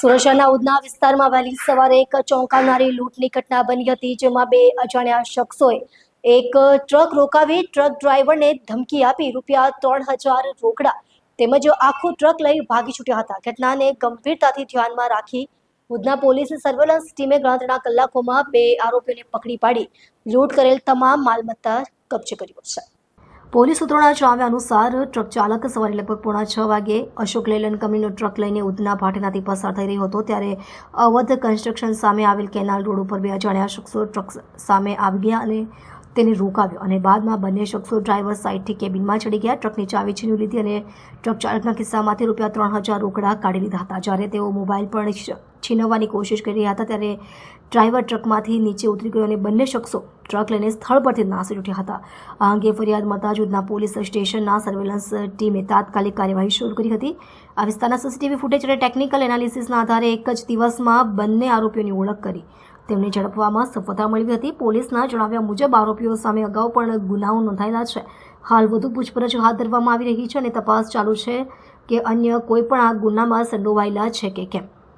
શહેરના ઉધના વિસ્તારમાં વહેલી સવારે એક ચોંકાવનારી લૂંટની ઘટના બની હતી, જેમાં બે અજાણ્યા શખ્સોએ એક ટ્રક રોકાવી ટ્રક ડ્રાઈવરને ધમકી આપી રૂપિયા ત્રણ હજાર રોકડા તેમજ આખું ટ્રક લઈ ભાગી છૂટ્યા હતા. ઘટનાને ગંભીરતાથી ધ્યાનમાં રાખી ઉધના પોલીસ સર્વેલન્સ ટીમે ગણતરીના કલાકોમાં બે આરોપીઓને પકડી પાડી. લૂંટ કરેલ તમામ માલમત્તા કબજે કર્યો છે. પોલીસ સૂત્રોના જણાવ્યા અનુસાર ટ્રક ચાલક સવારે લગભગ પોણા છ વાગે અશોક લેલન કંપનીનો ટ્રક લઈને ઉધના ભાટેનાથી પસાર થઈ રહ્યો હતો. ત્યારે અવધ કન્સ્ટ્રક્શન સામે આવેલ કેનાલ રોડ ઉપર બે અજાણ્યા શખ્સો ટ્રક સામે આવી ગયા અને તેને રોકાવ્યો અને બાદમાં બંને શખ્સો ડ્રાઈવર સાઇડથી કેબિનમાં ચડી ગયા. ટ્રકની ચાવી છીનવી લીધી અને ટ્રક ચાલકના ખિસ્સામાંથી રૂપિયા ત્રણ હજાર રોકડા કાઢી લીધા હતા. જ્યારે તેઓ મોબાઈલ પણ છીનવવાની કોશિશ કરી રહ્યા હતા ત્યારે ડ્રાઈવર ટ્રકમાંથી નીચે ઉતરી ગયો અને બંને શખ્સો ટ્રક લઈને સ્થળ પરથી નાસી ઉઠ્યા હતા. આ અંગે ફરિયાદ મળતા જ પોલીસ સ્ટેશનના સર્વેલન્સ ટીમે તાત્કાલિક કાર્યવાહી શરૂ કરી હતી. આ વિસ્તારના સીસીટીવી ફૂટેજ અને ટેકનિકલ એનાલિસિસના આધારે એક જ દિવસમાં બંને આરોપીઓની ઓળખ કરી. તેમને ઝડપવામાં સફળતા મળી હતી. પોલીસના જણાવ્યા મુજબ, આરોપીઓ સામે અગાઉ પણ ગુનાઓ નોંધાયેલા છે. હાલ વધુ પૂછપરછ હાથ ધરવામાં આવી રહી છે અને તપાસ ચાલુ છે કે અન્ય કોઈ પણ આ ગુનામાં સંડોવાયેલા છે કે કેમ?